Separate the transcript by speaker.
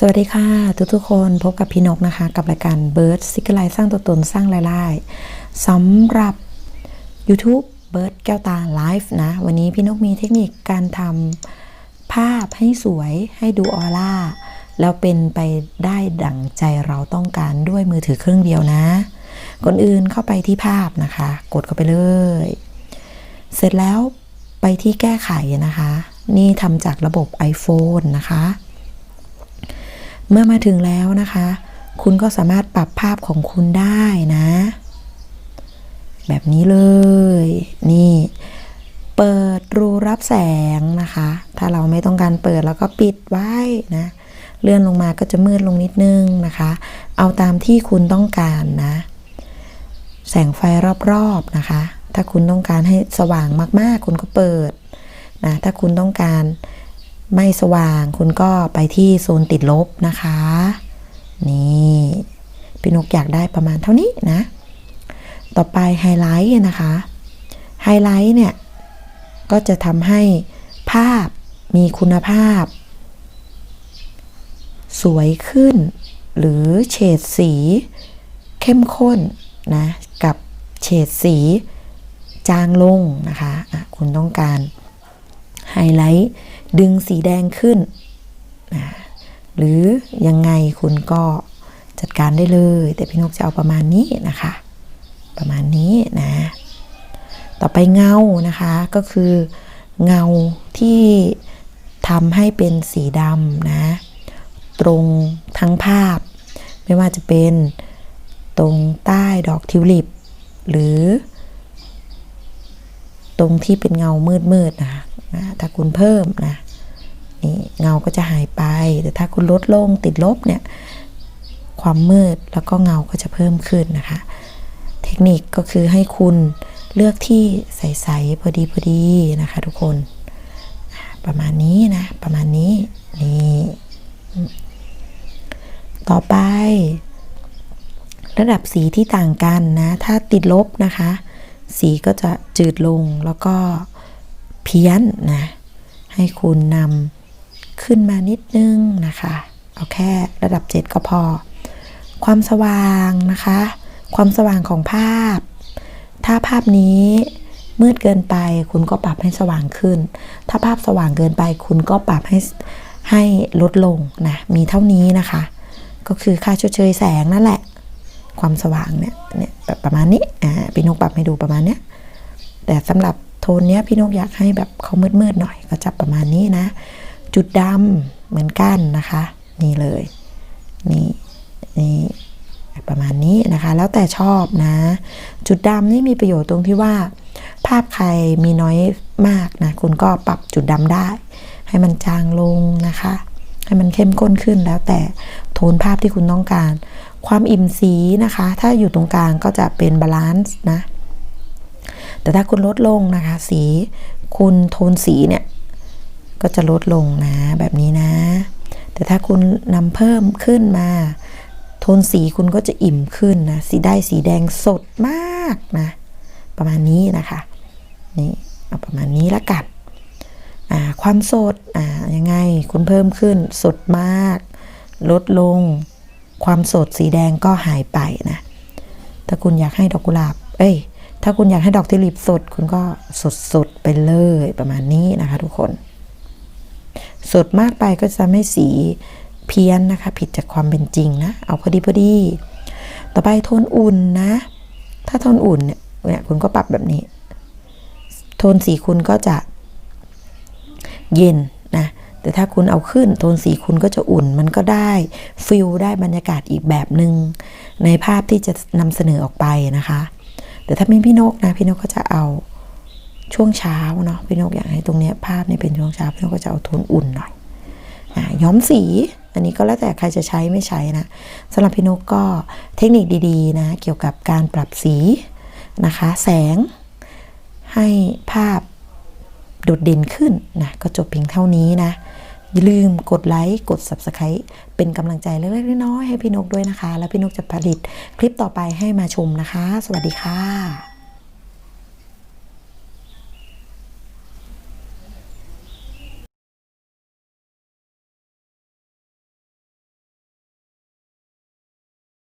Speaker 1: สวัสดีค่ะทุกทุกๆคนพบกับพี่นกนะคะ กับรายการเบิร์ดซิกไลสร้างตัวตนสร้างรายได้สำหรับ YouTube เบิร์ดแก้วตาไลฟ์นะ วันนี้พี่นกมีเทคนิคการทำภาพให้สวยให้ดูออร่า แล้วเป็นไปได้ดั่งใจเราต้องการด้วยมือถือเครื่องเดียวนะก่อนอื่นเข้าไปที่ภาพนะคะ กดเข้าไปเลย เสร็จแล้วไปที่แก้ไขนะคะ นี่ทำจากระบบ iPhone นะคะ เมื่อมาถึงแล้วนะคะ คุณก็สามารถปรับภาพของคุณได้นะ แบบนี้เลย นี่ เปิดรูรับแสงนะคะ ถ้าเราไม่ต้องการเปิดแล้วก็ปิดไว้นะ เลื่อนลงมาก็จะมืดลงนิดนึงนะคะ เอาตามที่คุณต้องการนะ แสงไฟรอบๆนะคะ ถ้าคุณต้องการให้สว่างมากๆ คุณก็เปิดนะ ถ้าคุณต้องการ ไม่สว่างคุณก็ไปที่โซนติดลบนะคะ นี่พี่นกอยากได้ประมาณเท่านี้นะ ต่อไปไฮไลท์นะคะ ไฮไลท์เนี่ย ก็จะทำให้ภาพมีคุณภาพ สวยขึ้น หรือเฉดสี เข้มข้นนะ กับเฉดสีจางลงนะคะะคุณต้องการ ไฮไลท์ดึงสีแดงขึ้น หรือยังไงคุณก็จัดการได้เลย แต่พี่นกจะเอาประมาณนี้นะคะ ประมาณนี้นะ ต่อไปเงานะคะก็คือเงาที่ทำให้เป็นสีดำนะ ตรงทั้งภาพ ไม่ว่าจะเป็นตรงใต้ดอกทิวลิป หรือ ตรงที่เป็นเงามืดๆนะคะ ถ้าคุณเพิ่มนะนี่เงาก็จะหายไป แต่ถ้าคุณลดลงติดลบเนี่ยความมืดแล้วก็เงาก็จะเพิ่มขึ้นนะคะ เทคนิคก็คือให้คุณเลือกที่ใสๆพอดีพอดีนะคะทุกคนประมาณนี้นะ ประมาณนี้นี่ต่อไป ระดับสีที่ต่างกันนะ ถ้าติดลบนะคะ สีก็จะจืดลงแล้วก็ เพี้ยนนะให้คุณนำขึ้นมานิดนึงนะคะ เอาแค่ระดับ 7 ก็พอ ความสว่างนะคะ ความสว่างของภาพ ถ้าภาพนี้มืดเกินไปคุณก็ปรับให้สว่างขึ้น ถ้าภาพสว่างเกินไป คุณก็ปรับให้ให้ลดลงนะ มีเท่านี้นะคะ ก็คือค่าชดเชยแสงนั่นแหละ ความสว่างเนี่ยเนี่ยแบบประมาณนี้อ่าพี่นกปรับให้ดูประมาณเนี้ยแต่สำหรับ ทนเนี้ยพี่นกอยากให้แบบเขามืดๆหน่อยก็จับประมาณนี้นะ จุดดำเหมือนกันนะคะ นี่เลยนี่นี่ประมาณนี้นะคะ แล้วแต่ชอบนะ จุดดำนี่มีประโยชน์ตรงที่ว่า ภาพใครมีน้อยมากนะ คุณก็ปรับจุดดำได้ ให้มันจางลงนะคะ ให้มันเข้มข้นขึ้นแล้วแต่โทนภาพที่คุณต้องการ ความอิ่มสีนะคะ ถ้าอยู่ตรงกลางก็จะเป็นบาลานซ์นะ แต่ถ้าคุณลดลงนะคะ สีคุณโทนสีเนี่ย ก็จะลดลงนะแบบนี้นะ แต่ถ้าคุณนำเพิ่มขึ้นมา โทนสีคุณก็จะอิ่มขึ้นนะสีได้สีแดงสดมากนะประมาณนี้นะคะนี่เอาประมาณนี้ละกันความสดอ่ายังไงคุณเพิ่มขึ้นสดมาก ลดลง ความสดสีแดงก็หายไปนะ ถ้าคุณอยากให้ดอกกุหลาบ เอ้ย ถ้าคุณอยากให้ดอกทิลิปสด คุณก็สดสดไปเลยประมาณนี้นะคะทุกคน สดมากไปก็จะทำให้สีเพี้ยนนะคะ ผิดจากความเป็นจริงนะ เอาพอดีพอดี ต่อไปโทนอุ่นนะ ถ้าโทนอุ่นเนี่ยเนี่ยคุณก็ปรับแบบนี้ โทนสีคุณก็จะเย็นนะ แต่ถ้าคุณเอาขึ้นโทนสีคุณก็จะอุ่น มันก็ได้ฟิลได้บรรยากาศอีกแบบหนึง่งในภาพที่จะนำเสนอออกไปนะคะ แต่ถ้าเป็นพี่นกนะพี่นกก็จะเอาช่วงเช้าเนาะพี่นกอยากให้ตรงเนี้ยภาพเนี่ยเป็นช่วงเช้าพี่นกก็จะเอาโทนอุ่นหน่อยอะย้อมสี อันนี้ก็แล้วแต่ใครจะใช้ไม่ใช้นะสำหรับพี่นกก็เทคนิคดีๆนะเกี่ยวกับการปรับสีนะคะ แสงให้ภาพโดดเด่นขึ้นนะก็จบเพียงเท่านี้นะ อย่าลืมกดไลค์กด Subscribe เป็นกำลังใจเล็กๆน้อยๆให้พี่นกด้วยนะคะ แล้วพี่นกจะผลิตคลิปต่อไปให้มาชมนะคะ สวัสดีค่ะ